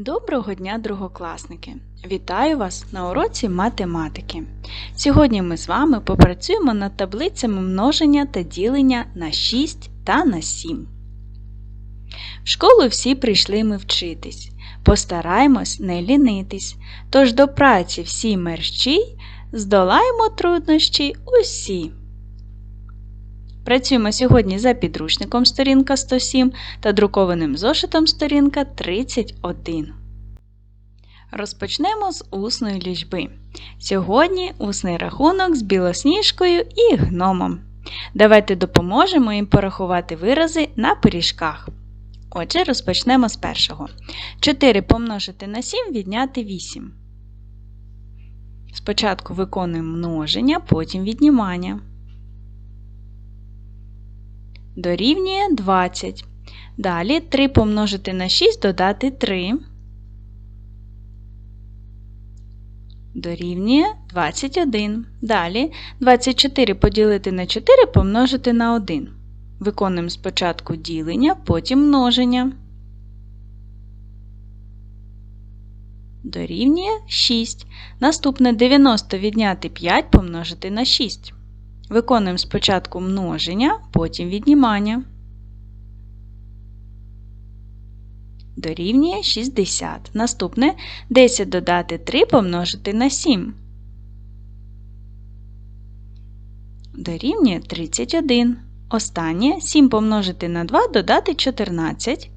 Доброго дня, другокласники! Вітаю вас на уроці математики. Сьогодні ми з вами попрацюємо над таблицями множення та ділення на 6 та на 7. В школу всі прийшли ми вчитись. Постараємось не лінитись, тож до праці всі мерщій, здолаємо труднощі усі. Працюємо сьогодні за підручником сторінка 107 та друкованим зошитом сторінка 31. Розпочнемо з усної лічби. Сьогодні усний рахунок з білосніжкою і гномом. Давайте допоможемо їм порахувати вирази на пиріжках. Отже, розпочнемо з першого. 4 помножити на 7 відняти 8. Спочатку виконуємо множення, потім віднімання дорівнює 20. Далі 3 помножити на 6 додати 3. Дорівнює 21. Далі 24 поділити на 4 помножити на 1. Виконуємо спочатку ділення, потім множення. Дорівнює 6. Наступне 90 відняти 5 помножити на 6. Виконуємо спочатку множення, потім віднімання. Дорівнює 60. Наступне 10 додати 3 помножити на 7. Дорівнює 31. Останнє 7 помножити на 2 додати 14.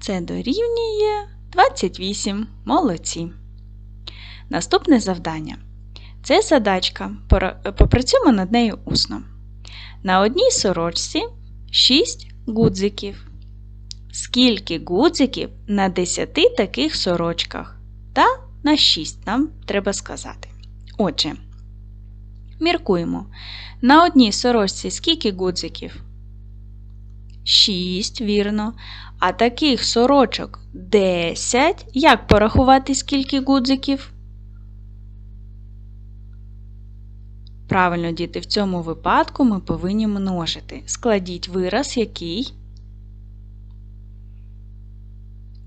Це дорівнює 28. Молодці. Наступне завдання. Це задачка. Попрацюємо над нею усно. На одній сорочці 6 гудзиків. Скільки гудзиків на 10 таких сорочках? Та на 6 нам треба сказати. Отже, міркуємо. На одній сорочці скільки гудзиків? 6, вірно. А таких сорочок 10. Як порахувати, скільки гудзиків? Правильно, діти, в цьому випадку ми повинні множити. Складіть вираз, який.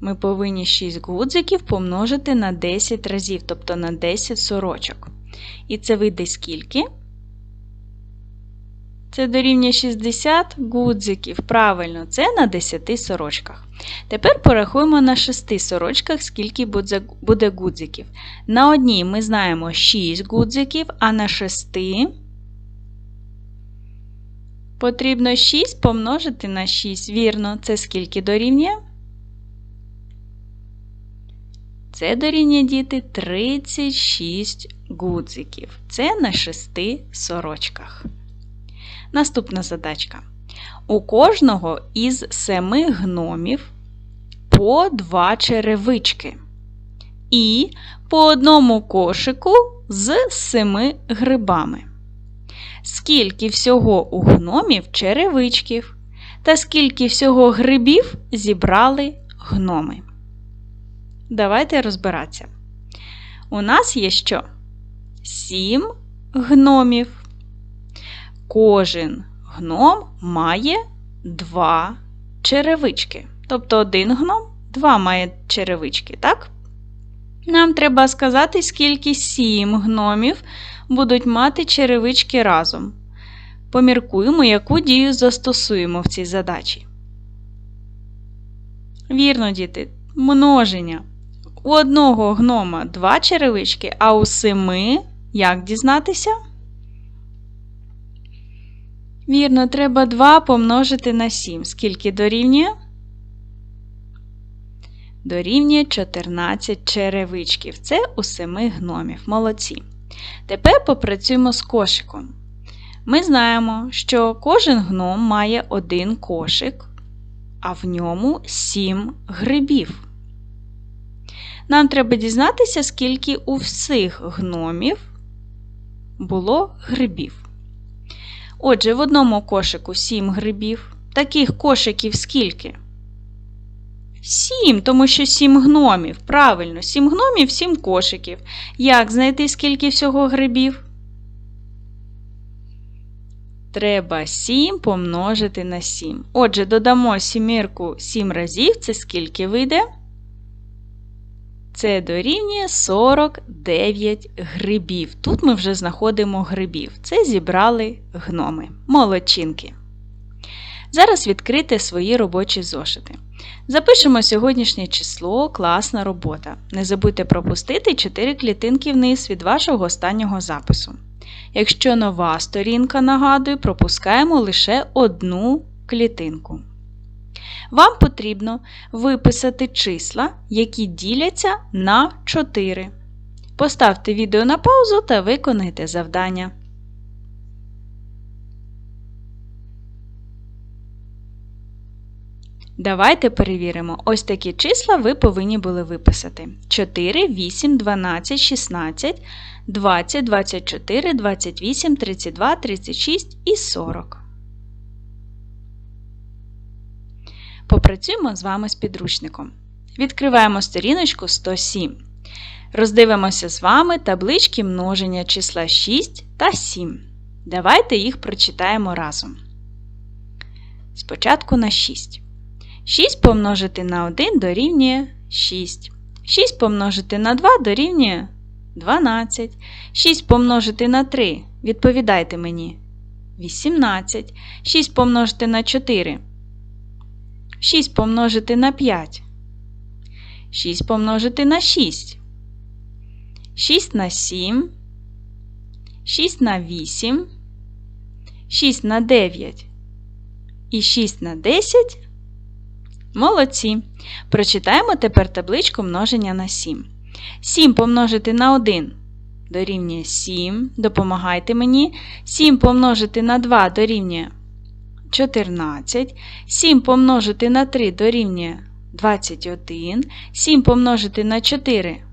Ми повинні 6 гудзиків помножити на 10 разів, тобто на 10 сорочок. І це вийде скільки? Це дорівнює 60 гудзиків. Правильно, це на 10 сорочках. Тепер порахуємо на 6 сорочках, скільки буде гудзиків. На одній ми знаємо 6 гудзиків, а на 6 потрібно 6 помножити на 6. Вірно, це скільки дорівнює? Це дорівнює діти 36 гудзиків. Це на 6 сорочках. Наступна задачка. У кожного із семи гномів по два черевички. І по одному кошику з семи грибами. Скільки всього у гномів черевичків, та скільки всього грибів зібрали гноми. Давайте розбиратися. У нас є що? Сім гномів кожен гном має два черевички. Тобто один гном два має черевички, так? Нам треба сказати, скільки сім гномів будуть мати черевички разом. Поміркуємо, яку дію застосуємо в цій задачі. Вірно, діти, множення. У одного гнома два черевички, а у семи як дізнатися? Вірно, треба 2 помножити на 7. Скільки дорівнює? Дорівнює 14 черевичків. Це у 7 гномів. Молодці. Тепер попрацюємо з кошиком. Ми знаємо, що кожен гном має один кошик, а в ньому 7 грибів. Нам треба дізнатися, скільки у всіх гномів було грибів. Отже, в одному кошику 7 грибів. Таких кошиків скільки? 7, тому що 7 гномів. Правильно, 7 гномів, 7 кошиків. Як знайти скільки всього грибів? Треба 7 помножити на 7. Отже, додамо сімірку 7 разів. Це скільки вийде? Це дорівнює 49 грибів. Тут ми вже знаходимо грибів. Це зібрали гноми. Молодчинки. Зараз відкрити свої робочі зошити. Запишемо сьогоднішнє число, класна робота. Не забудьте пропустити 4 клітинки вниз від вашого останнього запису. Якщо нова сторінка, нагадую, пропускаємо лише одну клітинку. Вам потрібно виписати числа, які діляться на 4. Поставте відео на паузу та виконайте завдання. Давайте перевіримо. Ось такі числа ви повинні були виписати: 4, 8, 12, 16, 20, 24, 28, 32, 36 і 40. Попрацюємо з вами з підручником. Відкриваємо сторіночку 107. Роздивимося з вами таблички множення числа 6 та 7. Давайте їх прочитаємо разом. Спочатку на 6. 6 помножити на 1 дорівнює 6. 6 помножити на 2 дорівнює 12. 6 помножити на 3. Відповідайте мені. 18. 6 помножити на 4. 6 помножити на 5. 6 помножити на 6. 6 на 7. 6 на 8. 6 на 9. І 6 на 10. Молодці. Прочитаємо тепер табличку множення на 7. 7 помножити на 1 дорівнює 7. Допомагайте мені. 7 помножити на 2 дорівнює 14. 7 помножити на 3 дорівнює 21. 7 помножити на 4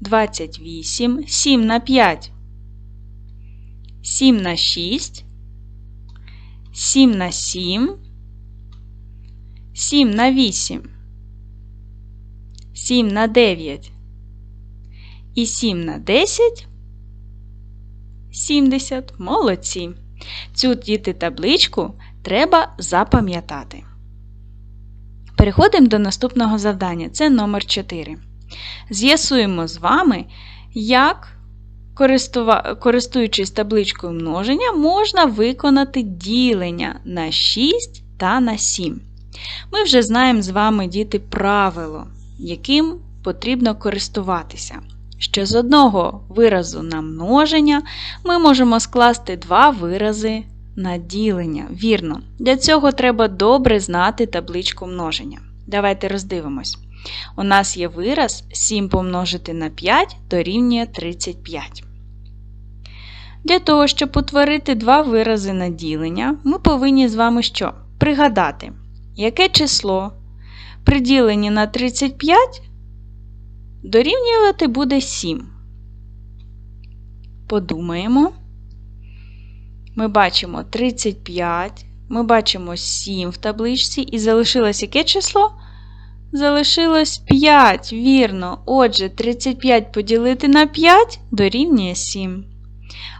28. 7 на 5. 7 на 6. 7 на 7. 7 на 8. 7 на 9. І 7 на 10. 70. Молодці. Цю діти табличку треба запам'ятати. Переходимо до наступного завдання. Це номер 4. З'ясуємо з вами, як, користуючись табличкою множення, можна виконати ділення на 6 та на 7. Ми вже знаємо з вами, діти, правило, яким потрібно користуватися. Що з одного виразу на множення ми можемо скласти два вирази на ділення. Вірно, для цього треба добре знати табличку множення. Давайте роздивимось. У нас є вираз 7 помножити на 5 дорівнює 35. Для того, щоб утворити два вирази на ділення, ми повинні з вами що? Пригадати, яке число при діленні на 35 дорівнювати буде 7. Подумаємо. Ми бачимо 35, ми бачимо 7 в табличці, і залишилось яке число? Залишилось 5, вірно. Отже, 35 поділити на 5 дорівнює 7.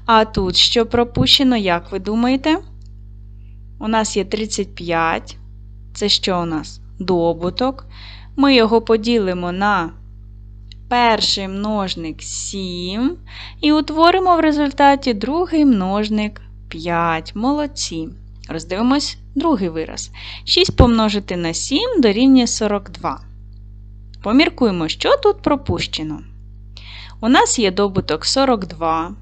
А тут що пропущено, як ви думаєте? У нас є 35. Це що у нас? Добуток. Ми його поділимо на перший множник 7 і утворимо в результаті другий множник 5. Молодці. Роздивимось другий вираз. 6 помножити на 7 дорівнює 42. Поміркуємо, що тут пропущено. У нас є добуток 42.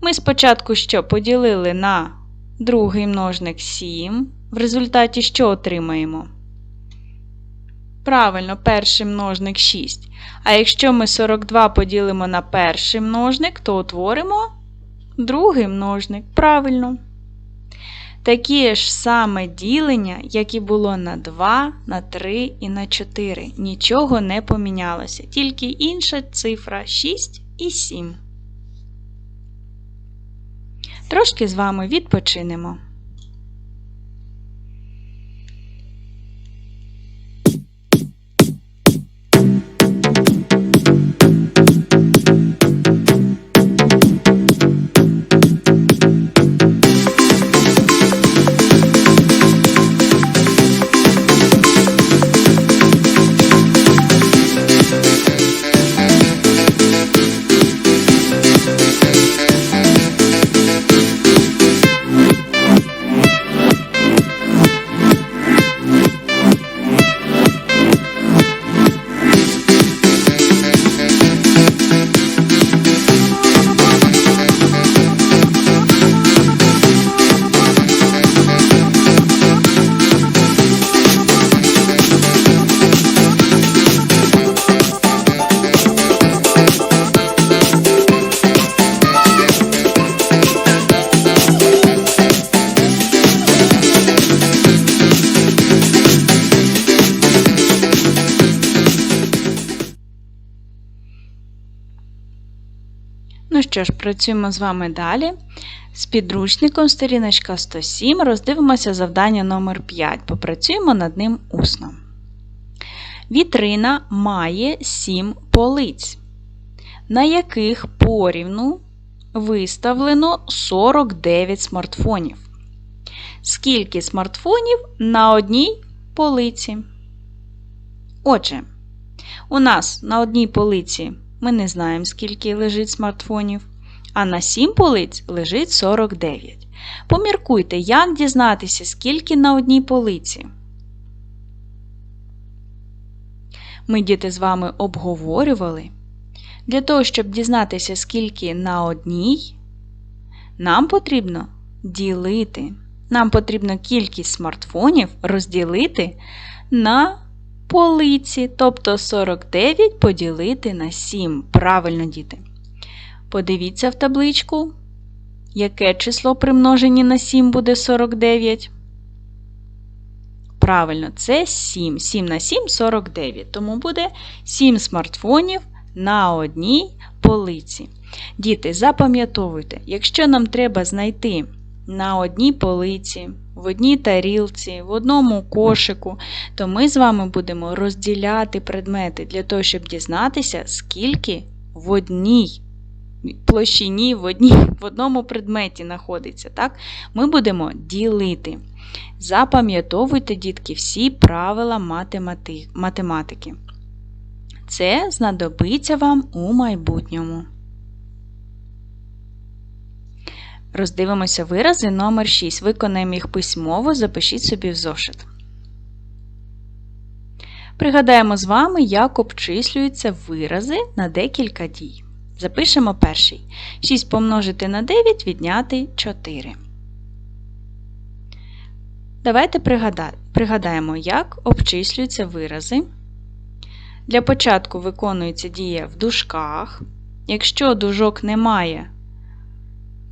Ми спочатку що поділили на другий множник 7. В результаті що отримаємо? Правильно, перший множник 6. А якщо ми 42 поділимо на перший множник, то утворимо другий множник. Правильно. Таке ж саме ділення, як і було на 2, на 3 і на 4. Нічого не помінялося, тільки інша цифра 6 і 7. Трошки з вами відпочинемо. Що ж, працюємо з вами далі. З підручником сторіночка 107 роздивимося завдання номер 5 Попрацюємо над ним усно. Вітрина має 7 полиць, на яких порівну виставлено 49 смартфонів. Скільки смартфонів на одній полиці? Отже, у нас на одній полиці ми не знаємо, скільки лежить смартфонів, а на 7 полиць лежить 49. Поміркуйте, як дізнатися, скільки на одній полиці. Ми діти з вами обговорювали. Для того, щоб дізнатися, скільки на одній, нам потрібно ділити. Нам потрібно кількість смартфонів розділити на полиці, тобто 49 поділити на 7. Правильно, діти. Подивіться в табличку, яке число при множенні на 7 буде 49. Правильно, це 7. 7 на 7 49. Тому буде 7 смартфонів на одній полиці. Діти, запам'ятовуйте, якщо нам треба знайти на одній полиці, в одній тарілці, в одному кошику, то ми з вами будемо розділяти предмети для того, щоб дізнатися, скільки в одній площині, в, одній, в одному предметі знаходиться. Так? Ми будемо ділити. Запам'ятовуйте, дітки, всі правила математики. Це знадобиться вам у майбутньому. Роздивимося вирази номер 6. Виконаємо їх письмово, запишіть собі в зошит. Пригадаємо з вами, як обчислюються вирази на декілька дій. Запишемо перший. 6 помножити на 9 відняти 4. Давайте пригадаємо, як обчислюються вирази. Для початку виконується дія в дужках. Якщо дужок немає,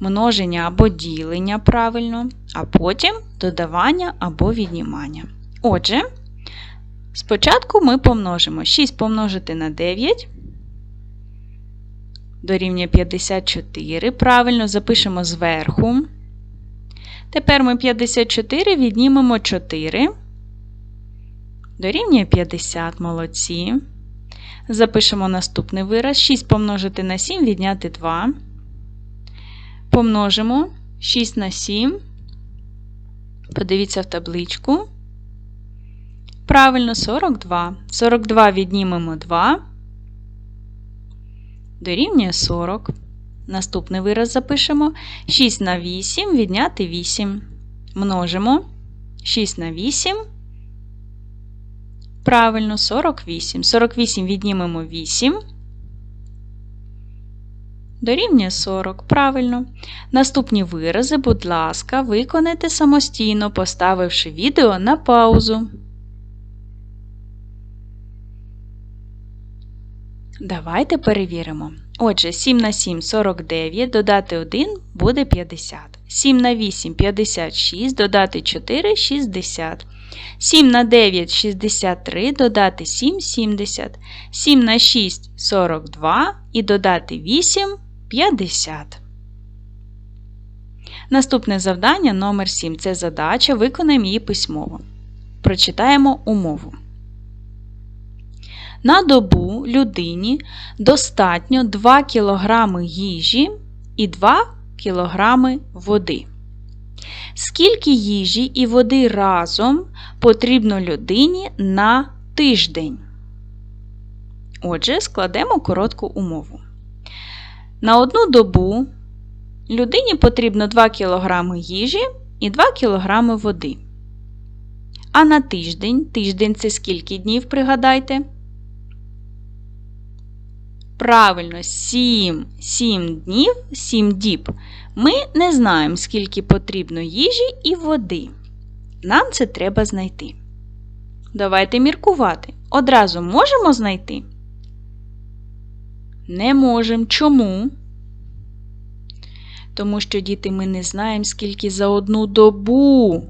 множення або ділення правильно, а потім додавання або віднімання. Отже, спочатку ми помножимо 6 помножити на 9. Дорівнює 54. Правильно запишемо зверху. Тепер ми 54 віднімемо 4. Дорівнює 50 молодці. Запишемо наступний вираз. 6 помножити на 7 відняти 2. Помножимо 6 на 7. Подивіться в табличку. Правильно, 42. 42 віднімемо 2. Дорівнює 40. Наступний вираз запишемо. 6 на 8 відняти 8. Множимо 6 на 8. Правильно, 48. 48 віднімемо 8. Дорівнює 40. Правильно. Наступні вирази, будь ласка, виконайте самостійно, поставивши відео на паузу. Давайте перевіримо. Отже, 7 на 7 49, додати 1 буде 50. 7 на 8 56, додати 4 60. 7 на 9 63, додати 7 70. 7 на 6 42 і додати 8 50. Наступне завдання номер 7 це задача. Виконаємо її письмово. Прочитаємо умову. На добу людині достатньо 2 кг їжі і 2 кг води. Скільки їжі і води разом потрібно людині на тиждень? Отже, складемо коротку умову. На одну добу людині потрібно 2 кг їжі і 2 кг води. А на тиждень, тиждень це скільки днів, пригадайте? Правильно, 7 7 днів, 7 діб. Ми не знаємо, скільки потрібно їжі і води. Нам це треба знайти. Давайте міркувати. Одразу можемо знайти? Не можемо. Чому? Тому що діти ми не знаємо, скільки за одну добу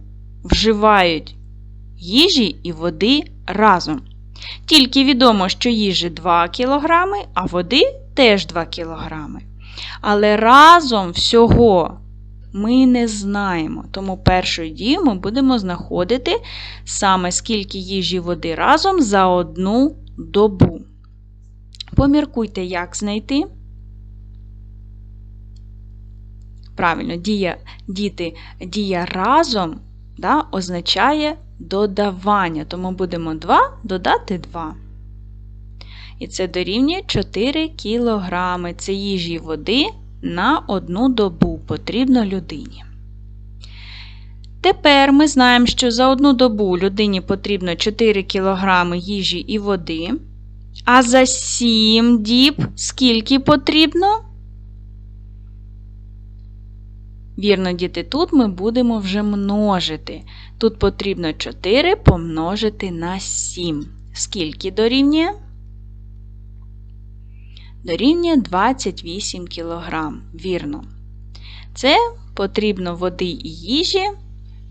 вживають їжі і води разом. Тільки відомо, що їжі 2 кг, а води теж 2 кг. Але разом всього ми не знаємо. Тому першою дією ми будемо знаходити саме скільки їжі води разом за одну добу. Поміркуйте, як знайти. Правильно, дія, діти, дія разом да, означає додавання. Тому будемо 2 додати 2. І це дорівнює 4 кілограми. Це їжі води на одну добу потрібно людині. Тепер ми знаємо, що за одну добу людині потрібно 4 кг їжі і води. А за 7 діб скільки потрібно? Вірно, діти, тут ми будемо вже множити. Тут потрібно 4 помножити на 7. Скільки дорівнює? Дорівнює 28 кг. Вірно. Це потрібно води і їжі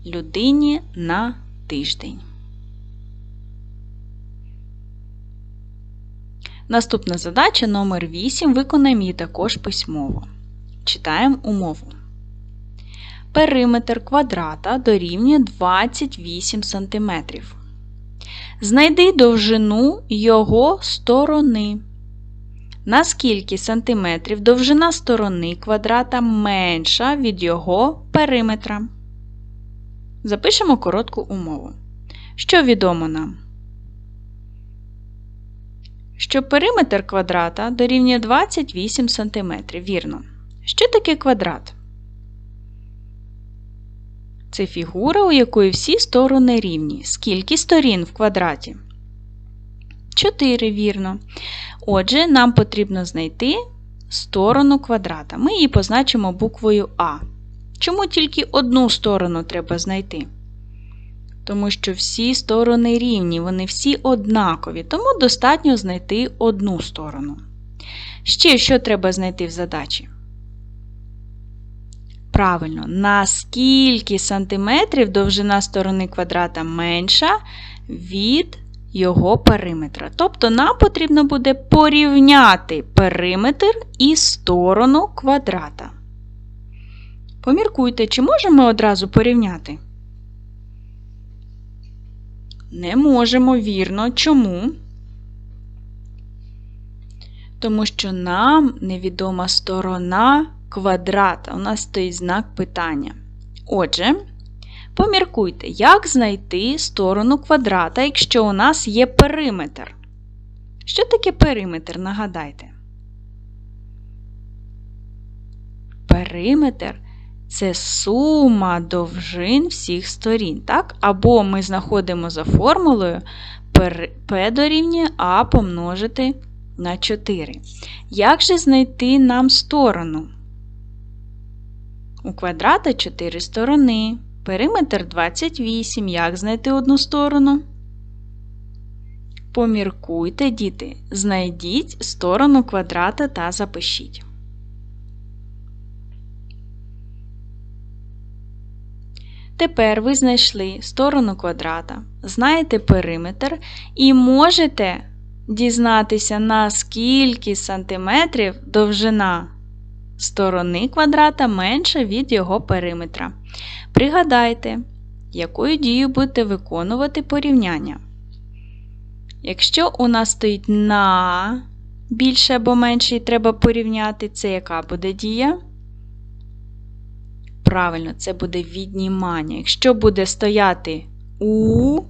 людині на тиждень. Наступна задача номер 8 виконаємо її також письмово. Читаємо умову. Периметр квадрата дорівнює 28 см. Знайди довжину його сторони. На скільки сантиметрів довжина сторони квадрата менша від його периметра? Запишемо коротку умову. Що відомо нам? Що периметр квадрата дорівнює 28 см. Вірно. Що таке квадрат? Це фігура, у якої всі сторони рівні. Скільки сторін в квадраті? 4, вірно. Отже, нам потрібно знайти сторону квадрата. Ми її позначимо буквою А. Чому тільки одну сторону треба знайти? Тому що всі сторони рівні, вони всі однакові, тому достатньо знайти одну сторону. Ще що треба знайти в задачі? Правильно, на скільки сантиметрів довжина сторони квадрата менша від його периметра. Тобто нам потрібно буде порівняти периметр і сторону квадрата. Поміркуйте, чи можемо одразу порівняти? Не можемо, вірно. Чому? Тому що нам невідома сторона квадрата. У нас стоїть знак питання. Отже, поміркуйте, як знайти сторону квадрата, якщо у нас є периметр. Що таке периметр? Нагадайте. Периметр це сума довжин всіх сторін. так? Або ми знаходимо за формулою P дорівнює А помножити на 4. Як же знайти нам сторону? У квадрата 4 сторони. Периметр 28. Як знайти одну сторону? Поміркуйте, діти. Знайдіть сторону квадрата та запишіть. Тепер ви знайшли сторону квадрата, знаєте периметр і можете дізнатися, на скільки сантиметрів довжина сторони квадрата менша від його периметра. Пригадайте, якою дією будете виконувати порівняння. Якщо у нас стоїть на більше або менше і треба порівняти, це яка буде дія? Правильно, це буде віднімання. Якщо буде стояти у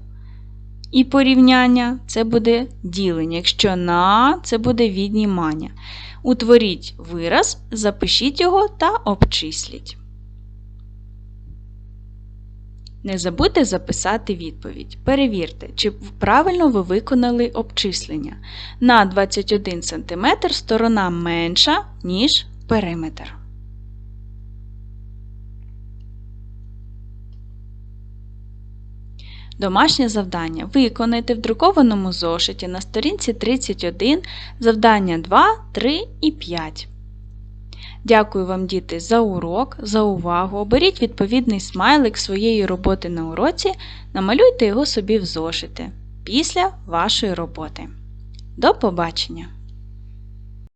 і порівняння, це буде ділення. Якщо на, це буде віднімання. Утворіть вираз, запишіть його та обчисліть. Не забудьте записати відповідь. Перевірте, чи правильно ви виконали обчислення. На 21 см сторона менша, ніж периметр. Домашнє завдання. Виконайте в друкованому зошиті на сторінці 31 завдання 2, 3 і 5. Дякую вам, діти, за урок, за увагу. Оберіть відповідний смайлик своєї роботи на уроці, намалюйте його собі в зошити після вашої роботи. До побачення!